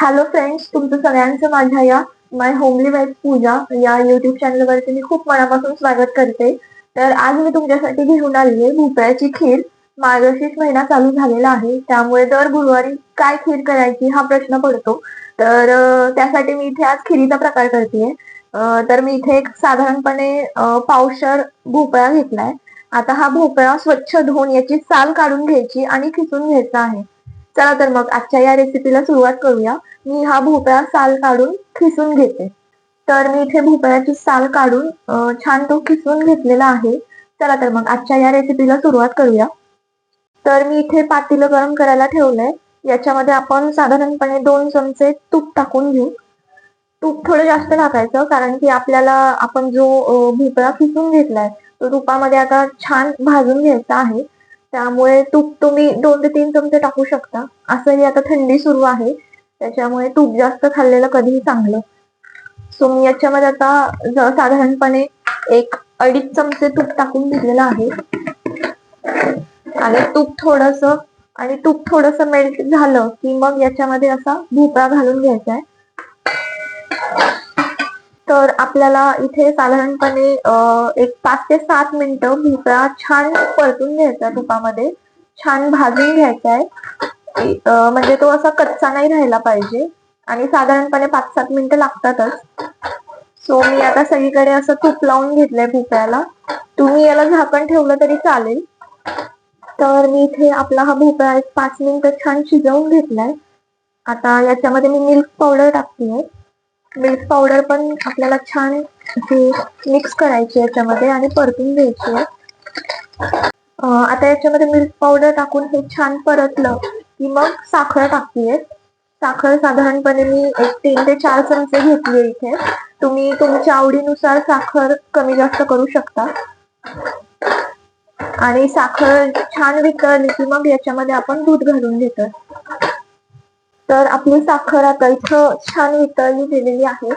Hello friends तुमचं सगळ्यांचं माझ्या या माय होमली वाईफ पूजा या युट्यूब चॅनलवरती मी खूप मनापासून स्वागत करते. तर आज मी तुमच्यासाठी घेऊन आली आहे भोपळ्याची खीर. मार्गशीर्ष महिना चालू झालेला आहे त्यामुळे दर गुरुवारी काय खीर करायची हा प्रश्न पडतो. तर त्यासाठी मी इथे आज खिरीचा प्रकार करते तर मी इथे एक साधारणपणे पावशर भोपळा घेतलाय. आता हा भोपळा स्वच्छ धुवून याची साल काढून घ्यायची आणि खिसून घ्यायचा आहे. चला तर मग आजच्या या रेसिपीला सुरुवात करूया. मी हा भोपळा साल काढून खिसून घेते. तर मी इथे भोपळ्याची साल काढून छान तो खिसून घेतलेला आहे. चला तर मग आजच्या या रेसिपीला सुरुवात करूया. तर मी इथे पातील गरम करायला ठेवलंय. याच्यामध्ये आपण साधारणपणे दोन चमचे तूप टाकून घेऊ. तूप थोडं जास्त टाकायचं कारण की आपल्याला आपण जो भोपळा खिसून घेतलाय तो तुपामध्ये आता छान भाजून घ्यायचा आहे. त्यामुळे तूप तुम्ही दोन ते तीन चमचे टाकू शकता. असंही आता थंडी सुरू आहे. त्याच्यामुळे तूप जास्त खाल्लेलं कधीही चांगलं. सो मी याच्यामध्ये आता साधारणपणे एक अडीच चमचे तूप टाकून घेतलेलं आहे. आणि तूप थोडस आणि तूप थोडस मेल्ट झालं की मग याच्यामध्ये असा भोपळा घालून घ्यायचा आहे. तर आपल्याला इथे साधारणपणे एक पाच ते सात मिनिटं भोपळा छान परतून घ्यायचा आहे तुपामध्ये. छान भाजून घ्यायचा आहे. म्हणजे तो असा कच्चा नाही राहिला पाहिजे. आणि साधारणपणे पाच सात मिनिटं लागतातच. सो मी आता सगळीकडे असं तूप लावून घेतलंय भोपळ्याला तुम्ही याला झाकण ठेवलं तरी चालेल. तर मी इथे आपला हा भोपळा एक पाच मिनिटं छान शिजवून घेतलाय. आता याच्यामध्ये मी मिल्क पावडर टाकते. मिल्क पावडर पण आपल्याला छान मिक्स करायची याच्यामध्ये आणि परतून घ्यायची आता याच्यामध्ये मिल्क पावडर टाकून हे छान परतलं की मग साखर टाकतीये. साखर साधारणपणे मी एक तीन ते चार चमचे घेतले इथे. तुम्ही तुमच्या आवडीनुसार साखर कमी जास्त करू शकता. आणि साखर छान वितळली की मग याच्यामध्ये आपण दूध घालून घेतो तर आपली साखर आता इथं छान वितळली गेलेली आहे.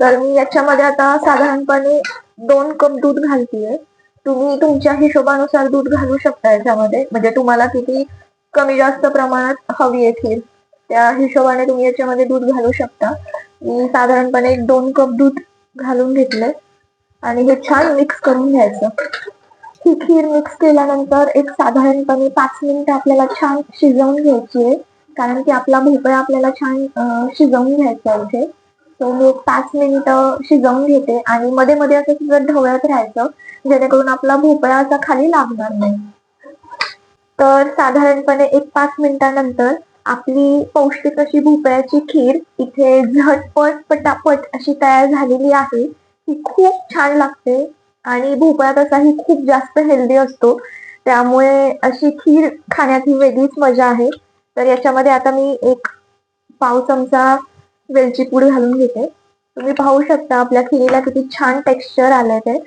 तर मी याच्यामध्ये आता साधारणपणे दोन कप दूध घालतीये. तुम्ही तुमच्या हिशोबानुसार दूध घालू शकता याच्यामध्ये. म्हणजे तुम्हाला किती कमी जास्त प्रमाणात हवी आहे खीर त्या हिशोबाने तुम्ही याच्यामध्ये दूध घालू शकता. मी साधारणपणे एक दोन कप दूध घालून घेतले. आणि हे छान मिक्स करून घ्यायचं. ही खीर मिक्स केल्यानंतर एक साधारणपणे पाच मिनिटं आपल्याला छान शिजवून घ्यायची आहे. कारण की आपला भोपळा आपल्याला छान शिजवून घ्यायचा आहे. इथे तो मी एक पाच मिनिटं शिजवून घेते आणि मध्ये मध्ये असं सुद्धा ढवळत राहायचं जेणेकरून आपला भोपळा असा खाली लागणार नाही. तर साधारणपणे एक पाच मिनिटानंतर आपली पौष्टिक अशी भोपळ्याची खीर इथे झटपट पटापट अशी तयार झालेली आहे. ही खूप छान लागते आणि भोपळा तसाही खूप जास्त हेल्दी असतो. त्यामुळे अशी खीर खाण्यात ही वेगळीच मजा आहे. तर याच्यामध्ये आता मी एक पाव चमचा वेलची पूड घालून घेते. तुम्ही पाहू शकता आपल्या खिरीला किती छान टेक्स्चर आलंय ते.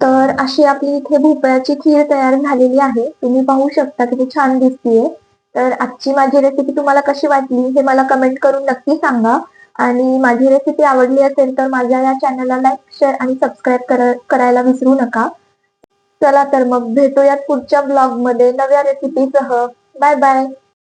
तर अशी आपली इथे भोपळ्याची खीर तयार झालेली आहे. तुम्ही पाहू शकता किती छान दिसतीये. तर आजची माझी रेसिपी तुम्हाला कशी वाटली हे मला कमेंट करून नक्की सांगा. आणि माझी रेसिपी आवडली असेल तर माझ्या या चॅनलला लाईक शेअर आणि सबस्क्राईब करायला विसरू नका. चला तर मग भेटूयात पुढच्या ब्लॉगमध्ये नव्या रेसिपीसह 拜拜。